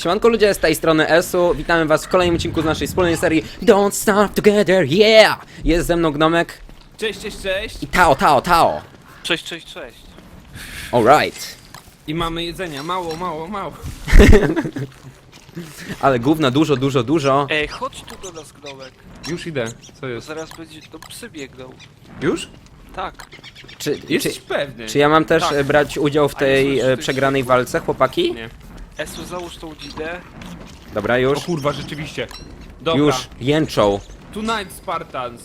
Siemanko ludzie, z tej strony Esu, witamy was w kolejnym odcinku z naszej wspólnej serii Don't Starve Together, yeah! Jest ze mną Gnomek Cześć, cześć, cześć! i Tao, Tao, Tao. Cześć, cześć, cześć. Alright. I mamy jedzenia, mało, mało, mało. Ale gówna dużo, dużo, dużo. Ej, chodź tu do nas, Gnomek. Już idę, co jest? zaraz będzie, no psy biegną. Już? Tak. Czy, czy, Jesteś pewny? czy ja mam też Tak. e, brać udział w A nie tej słyszysz e, tych przegranej walce, chłopaki? Nie. Esu, załóż tą dzidę. Dobra, O już. kurwa, rzeczywiście. Dobra. Już, jęczą. Tonight, Spartans.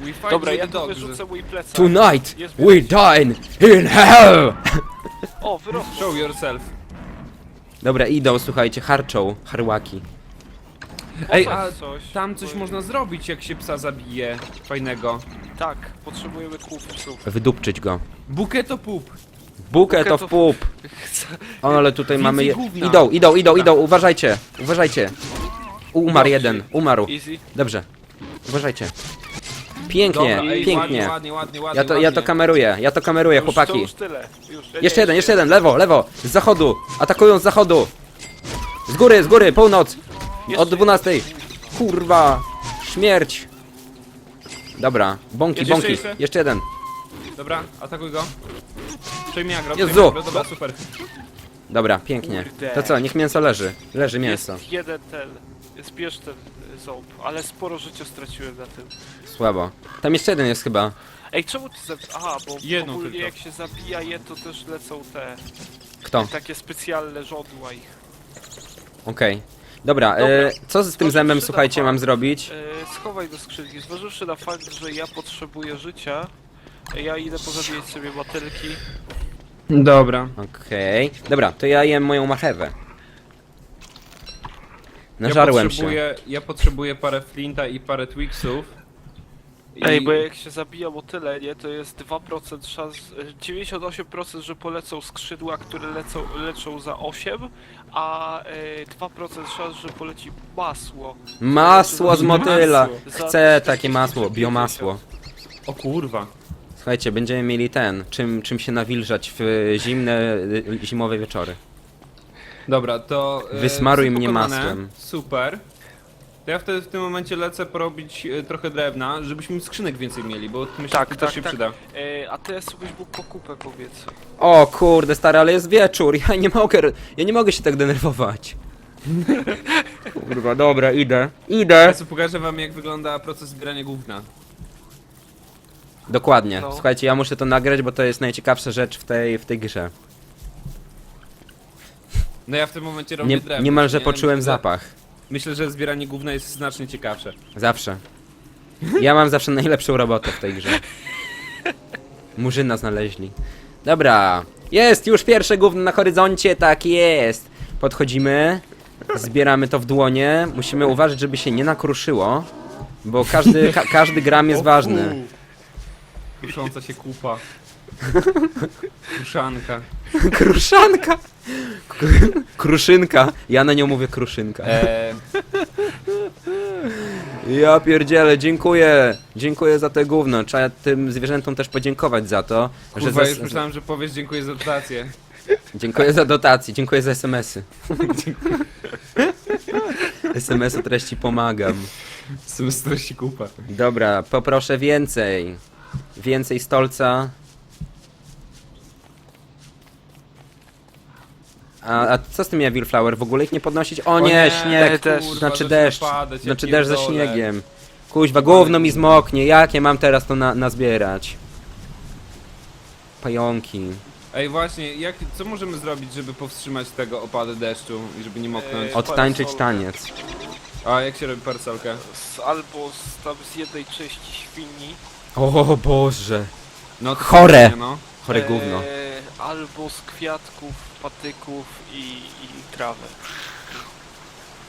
We fight Dobra, with ja the tu dogs. wyrzucę mój plecak. Tonight Jest we dine in hell! O, wyrosło. Show yourself. Dobra, idą, słuchajcie, harczą, harłaki. Ej, a coś, tam coś bo- można zrobić, jak się psa zabije. Fajnego. Tak, potrzebujemy kłów psów. Wydupczyć go. Buketo pup. Bucket of of- poop. O, ale tutaj mamy. Je... gówna. Idą, idą, idą, idą, uważajcie, uważajcie. Umarł jeden, umarł. Easy. Dobrze. Uważajcie. Pięknie, Dobra, ej, pięknie. Ładnie, ładnie, ładnie, ładnie. Ja to, ja to ładnie. kameruję, ja to kameruję, to chłopaki. już tyle. Już. Jeszcze jeden, jeszcze jeden, lewo, lewo, z zachodu. Atakują z zachodu. Z góry, z góry, północ. Od Jeszcze 12. Kurwa. Śmierć. Dobra, bąki, jeszcze, bąki. jeszcze? Jeszcze jeden. Dobra, atakuj go. Przejmij agro, Jezu. przejmij agro, dobra, super. Dobra, pięknie. Kurde. To co, niech mięso leży. Leży mięso. Jest jeden ten. Zbierz ten y, ząb, ale sporo życia straciłem na tym. Słabo. Tam jeszcze jeden jest chyba. Ej, czemu ty zabi... Aha, bo Jedną ogólnie tylko. jak się zabija je, to też lecą te Kto? takie specjalne żądła ich. Okej. Dobra, Dobra. E, co z tym zębem, słuchajcie, mam zrobić? E, schowaj do skrzynki. Zważywszy na fakt, że ja potrzebuję życia, ja idę pozabijać sobie motylki. Dobra. Okej. Dobra, to ja jem moją marchewę. ja Nażarłem się. potrzebuję, Ja potrzebuję parę flinta i parę twixów. I- Ej, bo jak się zabija motyle, nie, to jest 2% szans, e, 98% że polecą skrzydła, które lecą, leczą za 8, a e, 2% szans, że poleci masło. Masło z motyla. Masło. Chcę takie masło, biomasło. O kurwa. Słuchajcie, będziemy mieli ten, czym, czym się nawilżać w zimne, y, zimowe wieczory. Dobra, to... e, Wysmaruj mnie pokonane. masłem. Super. To ja wtedy w tym momencie lecę porobić e, trochę drewna, żebyśmy skrzynek więcej mieli, bo myślę, Tak, że to tak, się tak. przyda. E, a teraz byś mógł po kupę powiedz. O kurde, stary, ale jest wieczór, ja nie mogę, ja nie mogę się tak denerwować. Kurwa, dobra, idę, idę. Ja sobie pokażę wam jak wygląda proces zbierania gówna. Dokładnie. No. Słuchajcie, ja muszę to nagrać, bo to jest najciekawsza rzecz w tej, w tej grze. No ja w tym momencie robię Nie, drewno. niemalże nie? poczułem Myślę, że- zapach. Myślę, że zbieranie gówna jest znacznie ciekawsze. Zawsze. Ja mam zawsze najlepszą robotę w tej grze. Murzyna znaleźli. Dobra. Jest już pierwsze gówno na horyzoncie, tak jest. Podchodzimy. Zbieramy to w dłonie. Musimy uważać, żeby się nie nakruszyło. Bo każdy, ka każdy gram jest ważny. Krusząca się kupa. Kruszanka. Kruszanka! Kruszynka. Ja na nią mówię kruszynka. Eee, Ja pierdzielę, dziękuję. Dziękuję za te gówno. Trzeba tym zwierzętom też podziękować za to, kurwa, że już za, myślałem, że powiesz dziękuję za dotację. Dziękuję za dotację, dziękuję za SMS-y. SMS-y treści pomagam. Semestrości kupa. Dobra, poproszę więcej. Więcej stolca. A, a co z tym ja Willflower? W ogóle ich nie podnosić? O nie, śnieg! też. kurwa, Znaczy zaczyna deszcz. padać, ja Znaczy deszcz ze pierdolę. śniegiem. Kuźwa, gówno mi zmoknie. Jakie mam teraz to na, nazbierać? Pająki. Ej, właśnie, jak, co możemy zrobić, żeby powstrzymać tego opady deszczu i żeby nie moknąć? Eee, Odtańczyć taniec. A jak się robi parasolkę? Z, albo z, tam z jednej części świni. O Boże. No, to Chore. fajnie, No. Chore gówno. E, albo z kwiatków, patyków i, i trawy.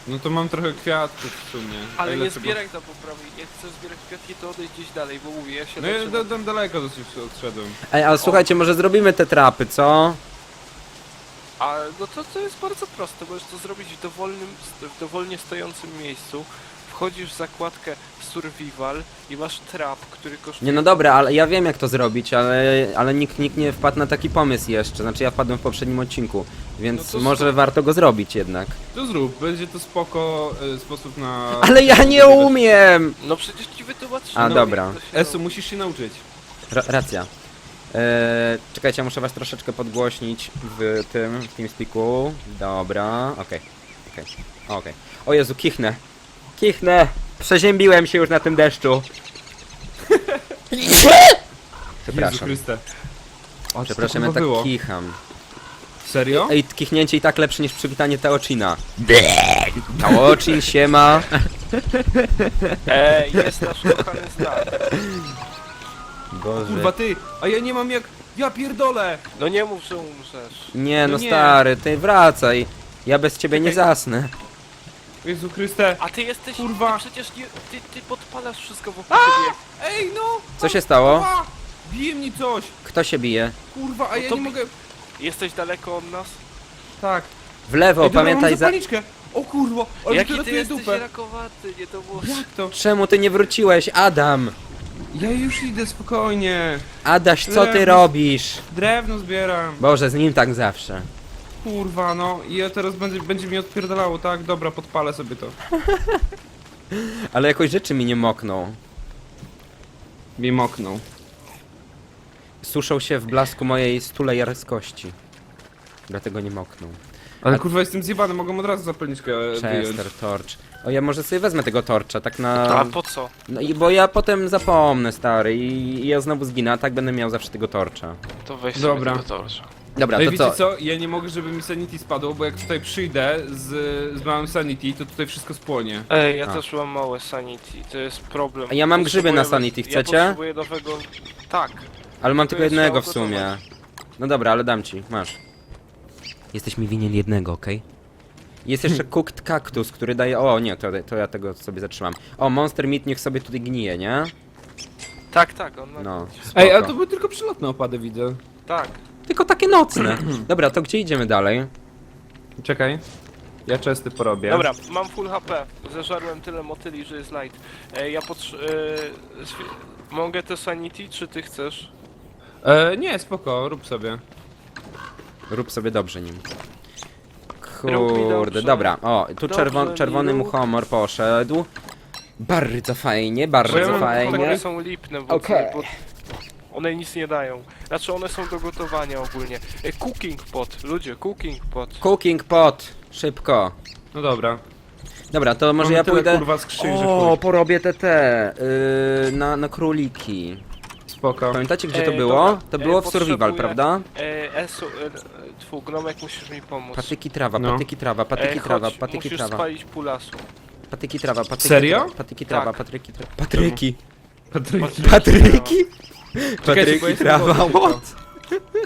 no to mam trochę kwiatków w sumie. Ale ile nie trzeba- zbieraj tam po prawej. Jak chcesz zbierać kwiatki, to odejdź gdzieś dalej, bo mówię, ja się No ja da- tam daleko dosyć odszedłem. Ej, ale słuchajcie, może zrobimy te trapy, co? A no to, to jest bardzo proste, możesz to zrobić w dowolnym, w dowolnie stojącym miejscu. Wchodzisz w zakładkę survival i masz trap, który kosztuje... Nie no dobra, ale ja wiem jak to zrobić, ale, ale nikt, nikt nie wpadł na taki pomysł jeszcze. Znaczy ja wpadłem w poprzednim odcinku, więc No to może warto go zrobić jednak. To zrób, będzie to spoko y, sposób na... Ale ja nie umiem! No przecież ci wytłumaczyłem. A, no, dobra. jak to się Esu, robi. musisz się nauczyć. Ra racja. Eee, czekajcie, muszę was troszeczkę podgłośnić w tym, w TeamSpeaku. Dobra, okej. Okej, okej. O Jezu, kichnę. Kichnę! Przeziębiłem się już na tym deszczu. Jezu Przepraszam. Chryste. O, Przepraszam, ja to było? tak kicham. Serio? Ej, kichnięcie i tak lepsze niż przywitanie Teocina. Teocin się ma. Ej, jest nasz kochany. Boże. Kurwa ty, a ja nie mam jak... Ja pierdolę! No nie mów, że umrzesz. Nie no No nie. stary, ty wracaj. Ja bez ciebie nie Czekaj. zasnę. Jezu Chryste. A ty jesteś... Kurwa. Ty przecież nie... Ty, ty podpalasz wszystko wokół siebie. Ej no! Co się stało? Kurwa! Bije mnie coś! Kto się bije? Kurwa, a ja to nie bi- mogę... Jesteś daleko od nas? Tak. W lewo, Ej, dobra, pamiętaj mam za... zapalniczkę! O kurwa, ale Jaki to ty ratuje jesteś dupę. rakowaty, nie to było... Jak to? Czemu ty nie wróciłeś, Adam? Ja już idę spokojnie. Adaś, co ty robisz? Drewno zbieram. Boże, z nim tak zawsze. Kurwa, no i ja teraz będzie, będzie mi odpierdalało, tak? Dobra, podpalę sobie to. Ale jakoś rzeczy mi nie mokną. Mi moknął. Suszą się w blasku mojej stulejarskości. Dlatego nie mokną. Ale A- kurwa, jestem zjebany, mogę od razu zapalniczkę wyjąć. Chester, torch. O, ja może sobie wezmę tego torcza, tak na... A po co? No i bo ja potem zapomnę, stary, i, i ja znowu zginę, a tak będę miał zawsze tego torcza. To weź Dobra. sobie tego torcza. Dobra, No i to wiecie co? co? Ja nie mogę, żeby mi sanity spadło, bo jak tutaj przyjdę z, z małym sanity, to tutaj wszystko spłonie. Ej, ja A. też mam małe sanity, to jest problem. A ja mam grzyby na Potrzebuję- sanity, Ja chcecie? potrzebuję nowego... Tak. Ale mam tylko jest jednego w trzeba sumie. gotować. No dobra, ale dam ci, masz. Jesteś mi winien jednego, okej? Jest jeszcze cooked cactus, który daje... O, nie, to, to ja tego sobie zatrzymam. O, monster meat niech sobie tutaj gnije, nie? Tak, tak, on ma... No, Ej, ale to były tylko przelotne opady, widzę. Tak. Tylko takie nocne. Dobra, to gdzie idziemy dalej? Czekaj. Ja częsty porobię. Dobra, mam full HP. Zeżarłem tyle motyli, że jest light. Ej, ja potrz... E, mogę te sanity, czy ty chcesz? E, nie, spoko, rób sobie. Rób sobie dobrze nim. Rób mi Kurde, dobrze. dobra. O, tu Dobrze czerwon, mi czerwony rób. muchomor poszedł. Bardzo fajnie, Bo ja bardzo mam fajnie. Takie są lipne, bo, Okej. bo one nic nie dają. Znaczy one są do gotowania ogólnie. Ej, cooking pot, ludzie, cooking pot. Cooking pot, szybko. No dobra. Dobra, to może Mamy ja tyle, pójdę... kurwa skrzyń, że O, chuj. porobię te te, yy, na, na króliki. Spoko. Pamiętacie gdzie Ej, to było? dobra. To Ej, było w survival, potrzebuję- prawda? E, Esu, e, tfu, gnomek musisz mi pomóc. Patyki trawa, No. patyki trawa, patyki Ej, trawa, chodź, patyki musisz trawa, spalić pół lasu. patyki trawa, patyki Serio? trawa, patyki trawa, Tak. patryki trawa, patryki, Patryk. patryki, Bo patryki jestem trawa, what?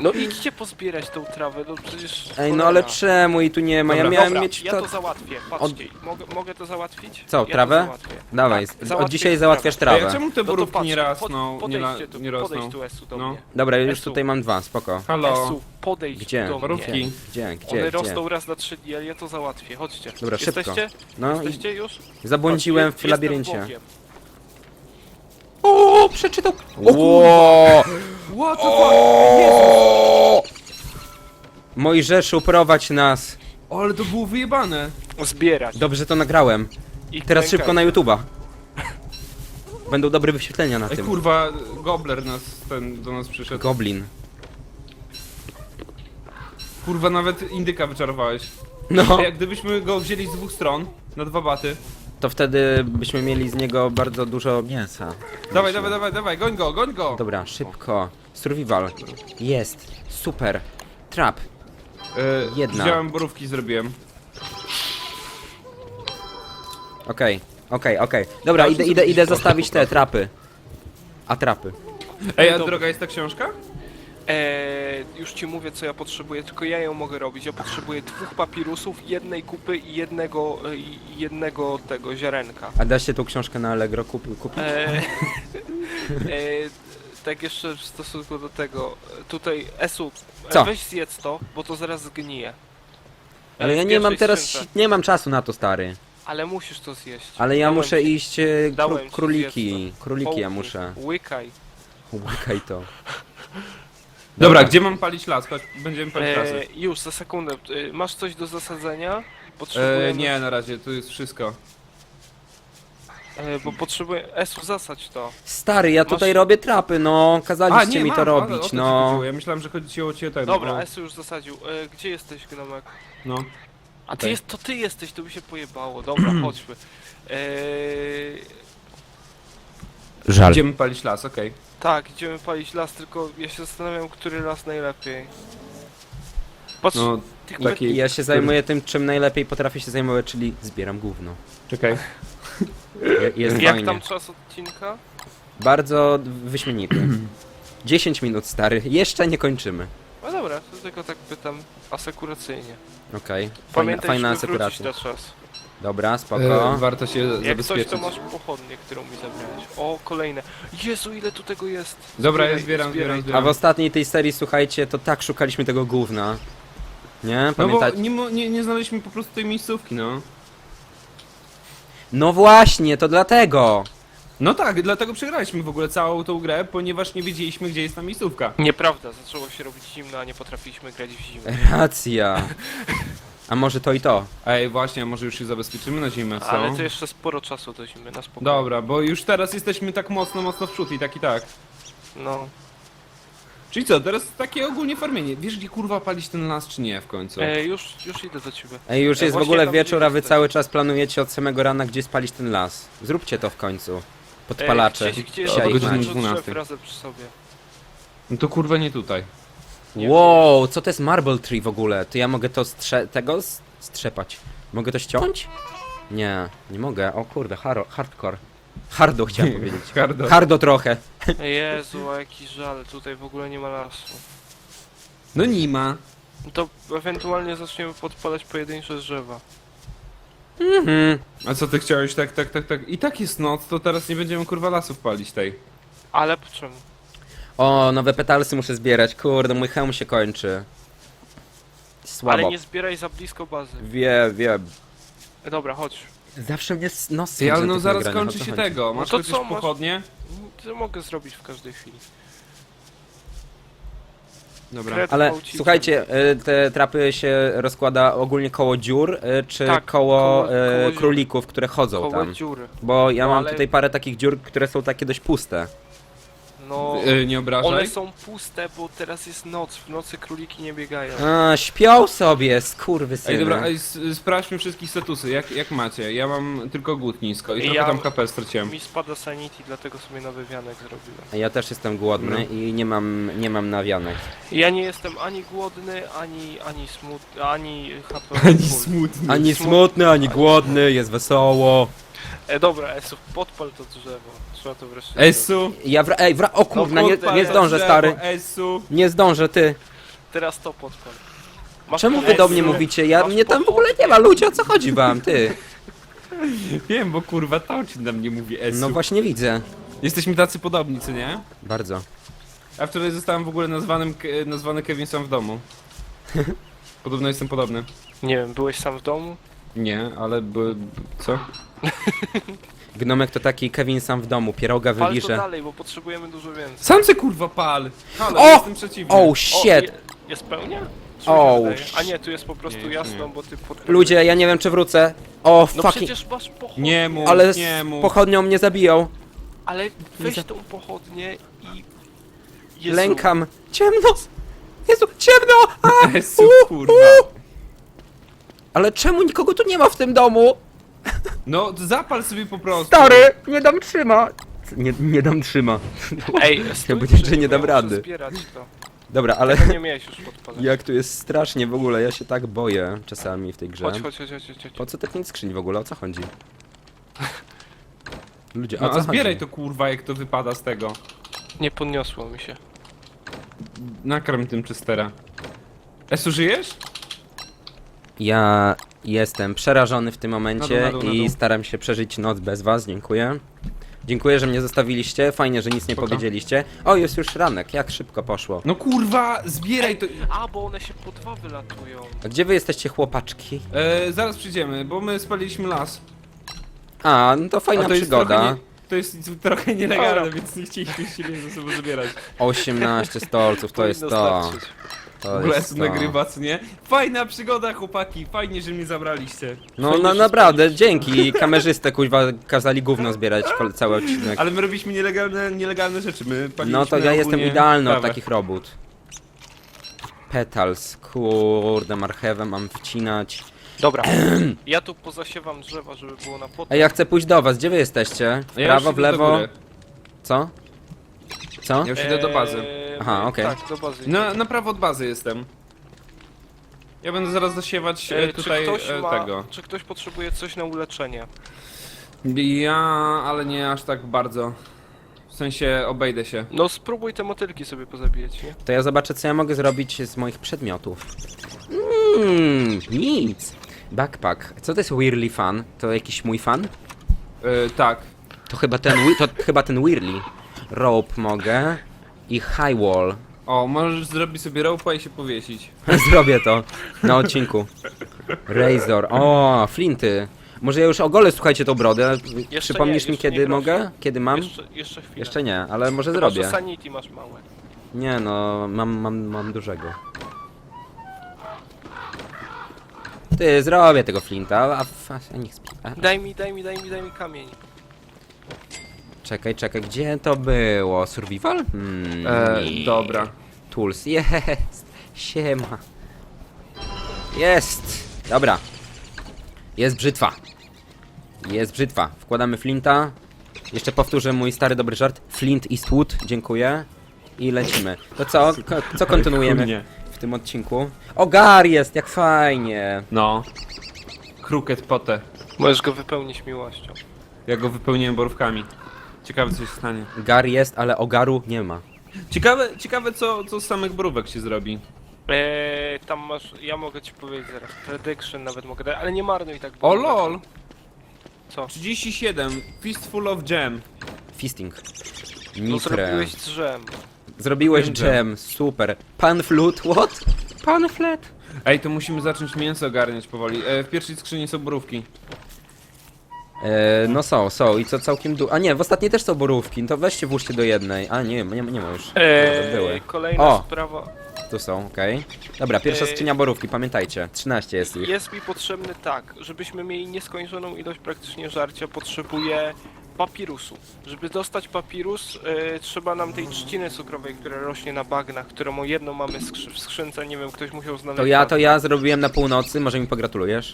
No idźcie pozbierać tą trawę, no przecież... Ej, no cholera. ale czemu i tu nie ma? Ja Dobra. miałem Dobra, mieć ja to... to załatwię, patrzcie. Mogę, mogę to załatwić? Co, ja to trawę? załatwię. Dawaj, Tak, od załatwię dzisiaj trawę. załatwiasz Ej, trawę. a czemu te No to borówki patrz, nie rosną? pod, nie, la, podejdźcie tu, nie podejdź rosną? tu Esu do No. mnie. Dobra, już Esu. tutaj mam dwa, spoko. Halo. Esu, podejdź Gdzie? do Borówki. mnie. Gdzie, One gdzie, gdzie? rosną raz na trzy dni, ale ja to załatwię, chodźcie. Dobra, szybko. Jesteście? No i Jesteście już? zabłądziłem w labiryncie. Bogiem. O, przeczytał! kurwa. Ło! What the fuck? Jezu. Mojżeszu, prowadź nas! O, ale to było wyjebane. Zbierać. Dobrze, że to nagrałem. I Teraz klękać. szybko na YouTube'a. Będą dobre wyświetlenia na Ej, tym. kurwa, Gobler nas, ten, do nas przyszedł. Goblin. Kurwa, nawet indyka wyczarowałeś. No, jak gdybyśmy go wzięli z dwóch stron, na dwa baty. To wtedy byśmy mieli z niego bardzo dużo mięsa. Dawaj, Myślę. dawaj, dawaj, dawaj, goń go, goń go! Dobra, szybko. Survival. Jest. Super. Trap. E, Jedna. Wziąłem borówki, zrobiłem. Okej, okej, okej. Dobra, idę, idę, idę zostawić te trapy. A trapy. Ej, a Dobra. droga jest ta książka? Eee, już ci mówię co ja potrzebuję, tylko ja ją mogę robić. Ja potrzebuję dwóch papirusów, jednej kupy i jednego, e, jednego tego ziarenka. A da się tą książkę na Allegro kup, kupić? Eee, eee, tak jeszcze w stosunku do tego, e, tutaj Esu, Co? weź zjedz to, bo to zaraz zgnije. Ale E, ja w nie mam teraz, skrzynce. nie mam czasu na to, stary. Ale musisz to zjeść. Ale ja Dałem muszę ci- iść e, kró dałem ci króliki. zjedz Króliki ja połknij, muszę. Łykaj. Łykaj to. Dobra, gdzie mam palić las? Chodź, będziemy palić lasy. E, już, za sekundę. E, masz coś do zasadzenia? E, nie, na razie, tu jest wszystko. E, bo potrzebuję... Esu, zasadź to. Stary, ja tutaj Masz- robię trapy, no. Kazaliście mi mam, to ale o robić, ci no. chodziło. Ja myślałem, że chodzi ci o ciebie tak. Dobra, no. Esu już zasadził. E, gdzie jesteś, Gnomek? no. A ty Tutaj. jest, to ty jesteś, to by się pojebało. Dobra, chodźmy. E, Żal. Idziemy palić las, okej. tak, idziemy palić las, tylko ja się zastanawiam, który las najlepiej. Patrz, No, tych taki- Ja się zajmuję tym, czym najlepiej potrafię się zajmować, czyli zbieram gówno. czekaj. Je- Jest Jak fajnie. tam czas odcinka? Bardzo wyśmienity. 10 minut, stary. Jeszcze nie kończymy. No dobra, to tylko tak pytam asekuracyjnie. Okej. Fajna, Pamiętaj, fajna żeby wrócić na czas. Dobra, spoko. E, warto się Jak coś, zabezpieczyć. to masz pochodnie, którą mi zabrałeś. O, kolejne. Jezu, ile tu tego jest. Dobra, ja zbieram, zbieram. A w ostatniej tej serii, słuchajcie, to tak szukaliśmy tego gówna. Nie? No bo Pamiętacie? nie, mo- nie, nie znaleźliśmy po prostu tej miejscówki, no. No właśnie, to dlatego. No tak, dlatego przegraliśmy w ogóle całą tą grę, ponieważ nie wiedzieliśmy, gdzie jest ta miejscówka. Nieprawda, zaczęło się robić zimno, a nie potrafiliśmy grać w zimę. Racja. A może to i to? Ej, właśnie, a może już się zabezpieczymy na zimę, co? Ale to jeszcze sporo czasu do zimy, na spokojnie. Dobra, bo już teraz jesteśmy tak mocno, mocno w przód i tak i tak. No. Czyli co, teraz takie ogólnie farmienie. Wiesz, gdzie kurwa palić ten las, czy nie w końcu? E, już, już idę do ciebie. Ej, już E, jest w właśnie ogóle tam wieczór, a wy jesteś. cały czas planujecie od samego rana, gdzie spalić ten las. Zróbcie to w końcu. Podpalacze. E, gdzieś, gdzie Dzisiaj od godziny macie. dużo 12. drzew razem przy sobie. No to kurwa nie tutaj. Nie Wow, co to jest Marble Tree w ogóle? To ja mogę to strze tego strzepać. Mogę to ściąć? Nie, nie mogę. O kurde, haro, hardcore. Hardo chciałem powiedzieć. Hardo. Hardo trochę. Jezu, a jaki żal, tutaj w ogóle nie ma lasu. No nie ma. No to ewentualnie zaczniemy podpalać pojedyncze drzewa. Mhm. A co ty chciałeś? Tak, tak, tak, tak. I tak jest noc, to teraz nie będziemy kurwa lasów palić tej. Ale po czemu? O, nowe petalsy muszę zbierać. Kurde, mój hełm się kończy. Słabo. Ale nie zbieraj za blisko bazy. Wiem, wiem. E, dobra, chodź. Zawsze mnie s- nos na no tych zaraz nagraniach, o kończy co się chodzi? tego. Masz to chociaż co, masz- pochodnie? To mogę zrobić w każdej chwili. Dobra. Kred- Ale słuchajcie, y, te trapy się rozkłada ogólnie koło dziur, y, czy Tak, koło, koło- y, koło dziur. królików, które chodzą Koło tam? dziury. Bo ja No, mam ale- tutaj parę takich dziur, które są takie dość puste. No, Yy, nie obrażaj. one są puste, bo teraz jest noc. W nocy króliki nie biegają. A, śpią sobie, skurwysyny. Ej, dobra, ej, s- sprawdźmy wszystkich statusy. Jak, jak macie? Ja mam tylko głód nisko i trochę Ja- tam KP straciłem. Mi spada sanity, dlatego sobie nowy wianek zrobiłem. Ja też jestem głodny No. i nie mam, nie mam nawianek. Ja nie jestem ani głodny, ani, ani smutny, ani HP. Ani smutny. Ani Smut- smutny, ani głodny, jest wesoło. E, dobra, Esu, podpal to drzewo. Trzeba to wreszcie Esu. Ja wra... Ej, wra... O kurna, nie, kurde, nie ale zdążę, drzewo, stary. Esu. Nie zdążę, ty. Teraz to podpal. Masz Czemu wy Esu, do mnie mówicie? Ja, masz mnie tam w ogóle nie ma, ludzie, o co chodzi wam, ty? Wiem, bo kurwa Taucin na mnie mówi Esu. No właśnie widzę. Jesteśmy tacy podobni, co nie? Bardzo. A wczoraj zostałem w ogóle nazwanym, Ke- nazwany Kevin sam w domu. Podobno jestem podobny. Nie wiem, byłeś sam w domu? Nie, ale by... co? Gnomek to taki Kevin sam w domu, pieroga Pal to wyliże. dalej, bo potrzebujemy dużo więcej. Sam se kurwa pal! Halo, O! jestem przeciwny. Oh O, shit! je, jest pełnia? Czy mi się O, wydaje? A nie, tu jest po prostu Nie, nie. jasno, bo ty pod... Ludzie, ja nie wiem czy wrócę. O, No fucking... przecież masz pochodnie. Nie mów, Ale z nie mów. pochodnią mnie zabiją. Ale weź tą pochodnię i... Jezu, Lękam. Ciemno! Jezu, ciemno! A! Esu, U, kurwa. Ale czemu nikogo tu nie ma w tym domu? No, zapal sobie po prostu. Stary, nie dam trzyma. Nie, nie dam trzyma. Ej, stój, powiedziałem, przy że nie bo dam ja muszę rady. zbierać to. Dobra, ale Tego nie miałeś już podpalać. jak tu jest strasznie w ogóle, ja się tak boję czasami w tej grze. Chodź, chodź, chodź, chodź, chodź. Po co te pięć skrzyń w ogóle, o co chodzi? Ludzie, No, o co a zbieraj chodzi? to kurwa, jak to wypada z tego. Nie podniosło mi się. Nakarm tym czystera. Esu, żyjesz? Ja jestem przerażony w tym momencie Na dół, na dół, na i dół. staram się przeżyć noc bez was, dziękuję. Dziękuję, że mnie zostawiliście. Fajnie, że nic nie Spoko. powiedzieliście. O, jest już ranek. Jak szybko poszło. No kurwa, zbieraj to. A, bo one się po dwa wylatują. A gdzie wy jesteście, chłopaczki? E, zaraz przyjdziemy, bo my spaliliśmy las. A, no to fajna A to jest przygoda. trochę, nie, to jest trochę nielegalne, więc nie chcieliśmy się ze sobą zabierać. 18 stolców, to jest Powinno to. starczyć. To jest to. nagrywa, co nie? Fajna przygoda, chłopaki, fajnie, że mnie zabraliście. No, Fajnie, no że naprawdę, dzięki. Kamerzystę, kuźwa, kazali gówno zbierać kol- cały odcinek. Ale my robiliśmy nielegalne, nielegalne rzeczy, my No to ja jestem ogólnie idealny od trawę. takich robót. Petals, kurde, marchewę mam wcinać. Dobra, ja tu pozasiewam drzewa, żeby było na potem. Ej, ja chcę pójść do was, gdzie wy jesteście? W Ja już prawo, w do lewo? góry. Co? Co? Ja już idę do bazy. Eee, Aha, okej. Tak, do bazy. Na, na prawo od bazy jestem. Ja będę zaraz zasiewać e, Eee, tutaj czy ktoś e, ma, tego. Czy ktoś potrzebuje coś na uleczenie? Ja, ale nie aż tak bardzo. W sensie obejdę się. No spróbuj te motylki sobie pozabijać, nie? To ja zobaczę, co ja mogę zrobić z moich przedmiotów. Mmm, nic. Backpack. Co to jest Weirdly Fan? To jakiś mój fan? E, tak. To chyba ten, to chyba ten Weirdly. Rope mogę. I High Wall. O, możesz zrobić sobie ropa i się powiesić. Zrobię to na odcinku. Razor. O, flinty. Może ja już ogolę, słuchajcie, tą brodę. nie, Przypomnisz mi, jeszcze kiedy nie proszę. mogę? Kiedy mam? Jeszcze, jeszcze chwilę. Jeszcze nie, ale może Chyba, że zrobię. sanity masz małe. Nie no, mam, mam, mam dużego. Ty, zrobię tego flinta, a, a, a niech spi- a, Daj mi, daj mi, daj mi, daj mi kamień. Czekaj, czekaj, gdzie to było? Survival? Hmm, E, nie. dobra. Tools, jest! Siema. Jest! Dobra. Jest brzytwa. Jest brzytwa. Wkładamy flinta. Jeszcze powtórzę mój stary dobry żart. Flint Eastwood, dziękuję. I lecimy. To co? Ko- co kontynuujemy Chujnie. w tym odcinku? O, Gar jest, jak fajnie. No. Kruket potę. Możesz go wypełnić miłością. Ja go wypełniłem borówkami. Ciekawe co się stanie. Gar jest, ale ogaru nie ma. Ciekawe, ciekawe co, co z samych borówek się zrobi. Eee, tam masz, ja mogę ci powiedzieć zaraz, prediction nawet mogę dać, ale nie marnuj tak. bo- O lol! Co? 37. Fistful of jam. Fisting. No Nitre. zrobiłeś drzem. Zrobiłeś dżem, super. Pan flut, what? Pan flet. Ej, to musimy zacząć mięso ogarniać powoli. E, w pierwszej skrzyni są borówki. E, no są, są i co całkiem du... A nie, w ostatniej też są borówki, no to weźcie włóżcie do jednej. A nie, nie, nie ma już. Eee, były. kolejna O! sprawa. Tu są, okej. Dobra, pierwsza Eee. skrzynia borówki, pamiętajcie. 13 jest ich. Jest mi potrzebny tak, żebyśmy mieli nieskończoną ilość praktycznie żarcia, potrzebuję papirusu. Żeby dostać papirus, e, trzeba nam tej trzciny cukrowej, która rośnie na bagnach, którą jedną mamy skrzy w skrzynce, nie wiem, ktoś musiał znaleźć. To ja, to ja zrobiłem na północy, może mi pogratulujesz?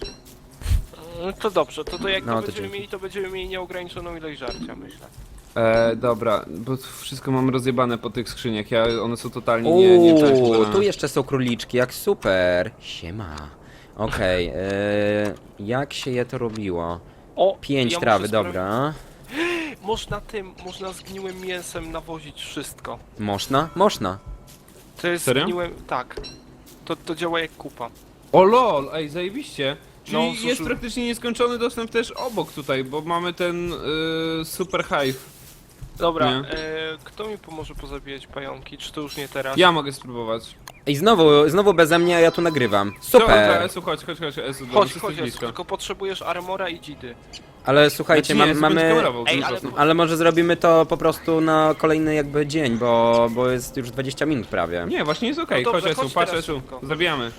No to dobrze, to, to jak No, to to będziemy dzięki. mieli, to będziemy mieli nieograniczoną ilość żarcia, myślę. E, dobra, bo tu wszystko mam rozjebane po tych skrzyniach. Ja, one są totalnie nie, nie Uuu, tu jeszcze są króliczki, jak super. Siema. Okej, e, jak się je to robiło? O, Pięć ja trawy, muszę dobra. Można tym, można zgniłym mięsem nawozić wszystko. Można? Można. To jest Serio? zgniłym, tak. To, to działa jak kupa. O lol, ej, zajebiście. Czyli No, jest praktycznie nieskończony dostęp też obok tutaj, bo mamy ten y, super hive. Dobra, Nie. e, kto mi pomoże pozabijać pająki? Czy to już nie teraz? Ja mogę spróbować. I znowu, znowu beze mnie, a ja tu nagrywam. Dobra, Super. Esu, chodź, chodź, chodź, Esu, dobra, Chodź, jesteś chodź, Jezu, blisko. tylko potrzebujesz armora i dzidy. Ale słuchajcie, Znaczy, mam, mamy... Ej, ale-. Ale może zrobimy to po prostu na kolejny jakby dzień, bo, bo jest już 20 minut prawie. Nie, właśnie jest okej, No dobrze, chodź Esu, chodź patrz teraz Esu, szybko. zabijamy.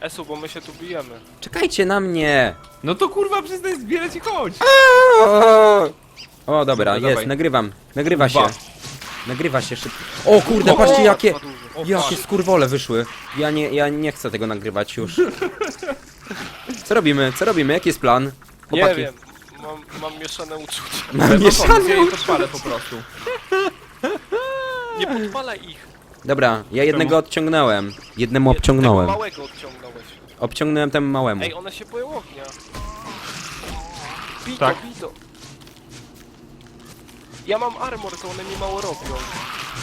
Esu, bo my się tu bijemy. Czekajcie na mnie! No to kurwa przestań zbierać i chodź! O, o dobra, Dobra, jest, dawaj. nagrywam. Nagrywa się. Nagrywa się szybko. O kurde, O, patrzcie jakie... Dwa duże. O, Jakie skurwole wyszły. Ja nie, ja nie chcę tego nagrywać już. Co robimy? Co robimy? Jaki jest plan? Nie wiem, mam, mam mieszane uczucia. Mam Ja mieszane. podpalę po prostu. Nie podpalaj ich. Dobra, ja jednego odciągnąłem. Jednemu Tego obciągnąłem. małego. Obciągnąłem temu małemu. Ej, one się boją ognia. Bito, Tak. bito. Ja mam armor, to one mi mało robią.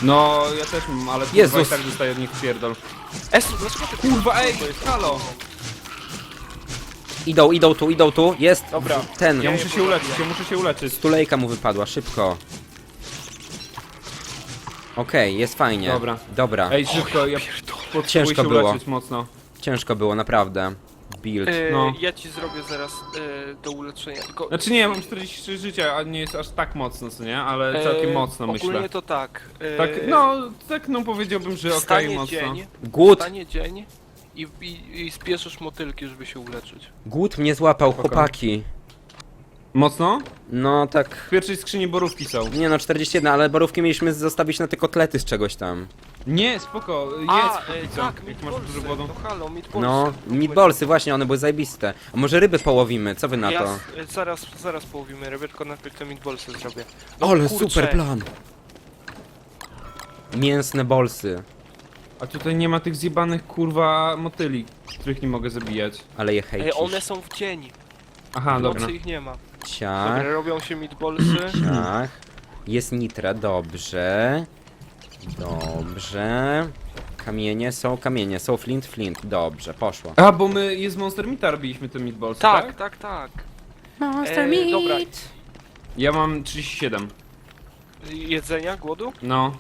No, ja też mam, ale kurwa Jezus. i tak dostaję od nich pierdol. Esu, dlaczego ty Kurwa, ej, halo. Idą, idą tu, idą tu, jest Dobra. ten. Ja muszę się uleczyć, ja muszę się uleczyć. Stulejka mu wypadła, szybko. Okej, jest fajnie. Dobra. Dobra, Ej, szybko, ja potrzebuję Ciężko się było. uleczyć mocno. Ciężko było, naprawdę. Build. E, No. Ja ci zrobię zaraz e, do uleczenia. Tylko, Znaczy nie, ja mam 43 życia, a nie jest aż tak mocno, co nie? Ale e, całkiem mocno Ogólnie myślę. to tak. e, Tak, no, tak no powiedziałbym, że okej, Stanie mocno. dzień, Głód, stanie dzień i, i, i spieszysz motylki, żeby się uleczyć. głód mnie złapał, Spoko. chłopaki. Mocno? No tak, W pierwszej skrzyni borówki są. nie no, 41, ale borówki mieliśmy zostawić na te kotlety z czegoś tam. Nie, spoko, A, jest e, póki co, tak, jak masz meatballsy. dużo wodą. No halo, meatballsy. No, meatballsy, właśnie, one były zajebiste. A może ryby połowimy, co wy na Ja to? s- e, zaraz, zaraz połowimy ryby, tylko najpierw te meatballsy zrobię. Ale kurczę. super plan. Mięsne bolsy, A tutaj nie ma tych zjebanych kurwa motyli, których nie mogę zabijać. ale je Ej, hejcisz. one są w dzień, Aha, w dobra. nocy ich nie ma. Ciach, Dobra, robią się meatballsy. ciach. Jest nitra, dobrze. Dobrze. Kamienie, są kamienie, są flint, flint. Dobrze, poszło. A, bo my je z Monster Meata robiliśmy te meatballsy, tak? tak, tak, tak. Monster E, dobra. Ja mam 37. Jedzenia, głodu? No.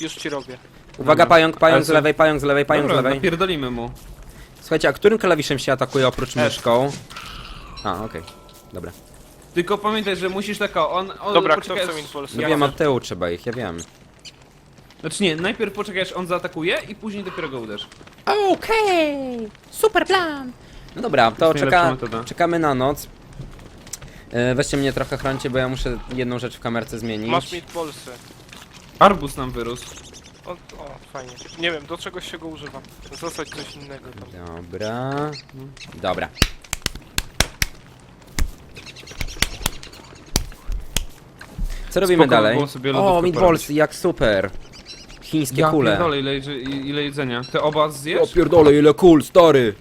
Już ci robię. Uwaga, Dobra. pająk, pająk z co- lewej, pająk z lewej, pająk z Dobra, lewej. napierdolimy mu. Słuchajcie, a którym klawiszem się atakuje oprócz myszką? A, okej. Dobra. Tylko pamiętaj, że musisz taka, on... on Dobra, kto poczekaj, chce meatballsy? No Ja wiem, od tyłu trzeba ich, ja wiem. Znaczy nie, najpierw poczekaj aż on zaatakuje i później dopiero go uderz. Okej, super plan. No dobra, to jest najlepsza czeka, metoda. czekamy na noc. E, weźcie mnie trochę chroncie, bo ja muszę jedną rzecz w kamerce zmienić. Masz meatballsy. Arbus nam wyrósł. O, o, fajnie. Nie wiem, do czegoś się go używa. Zostać coś innego tam. Dobra. Dobra. Co robimy Spoko dalej? sobie O, lodówkę meatballsy, jak super. Chińskie Ja kule. pierdolę, ile, ile jedzenia. Te oba zjesz? pierdolę, ile kul, stary.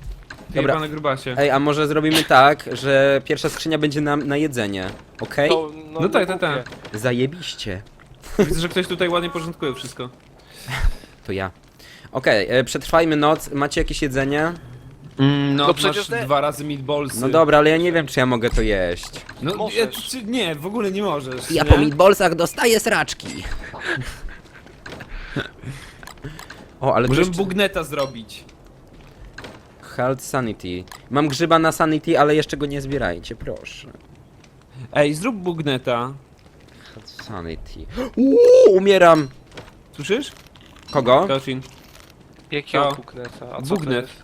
Ty dobra. jebane grubasie. Ej, a może zrobimy tak, że pierwsza skrzynia będzie na, na jedzenie, okej? To, no, No tak, tak, tak. kupię. Zajebiście. Widzę, że ktoś tutaj ładnie porządkuje wszystko. To ja. Okej, e, przetrwajmy noc. Macie jakieś jedzenie? Mm, no, No masz przecież nie- dwa razy meatballsy. No dobra, ale ja nie wiem, czy ja mogę to jeść. No, Możesz. ja, czy, nie, w ogóle nie możesz. Ja nie? po meatballsach dostaję sraczki. O, ale Możemy jeszcze... bugneta zrobić. Health Sanity. Mam grzyba na Sanity, ale jeszcze go nie zbierajcie, proszę. Ej, zrób bugneta. Health Sanity. Uuu, umieram. Słyszysz? Kogo? Kaushin. Jakiego To. bukneta? A co to Bugnet. jest?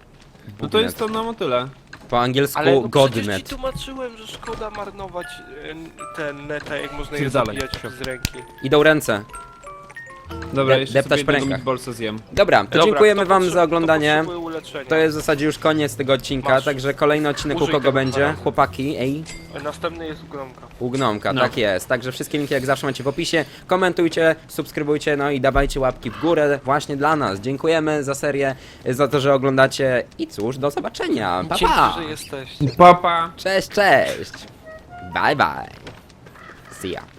No to jest to na motyle. Po angielsku Ale no przecież godnet. ci tłumaczyłem, że szkoda marnować e, ten neta, jak można je Pierdalej. zabijać z ręki. Idą ręce. Dobra, De- jeszcze deptać sobie po jednego rękach. meatballsa zjem. Dobra, to Dobra, dziękujemy kto wam potrze- za oglądanie. kto potrzebuje uleczenia? To jest w zasadzie już koniec tego odcinka, Masz. także kolejny odcinek u Użyj kogo tego będzie? Chłopaki, ej. Następny jest gnomka. U Gnomka, No. tak jest. Także wszystkie linki jak zawsze macie w opisie. Komentujcie, subskrybujcie, no i dawajcie łapki w górę właśnie dla nas. Dziękujemy za serię, za to, że oglądacie i cóż, do zobaczenia. Pa, Dzięki, pa. że jesteście. Papa! Cześć, cześć. Bye, bye. See ya.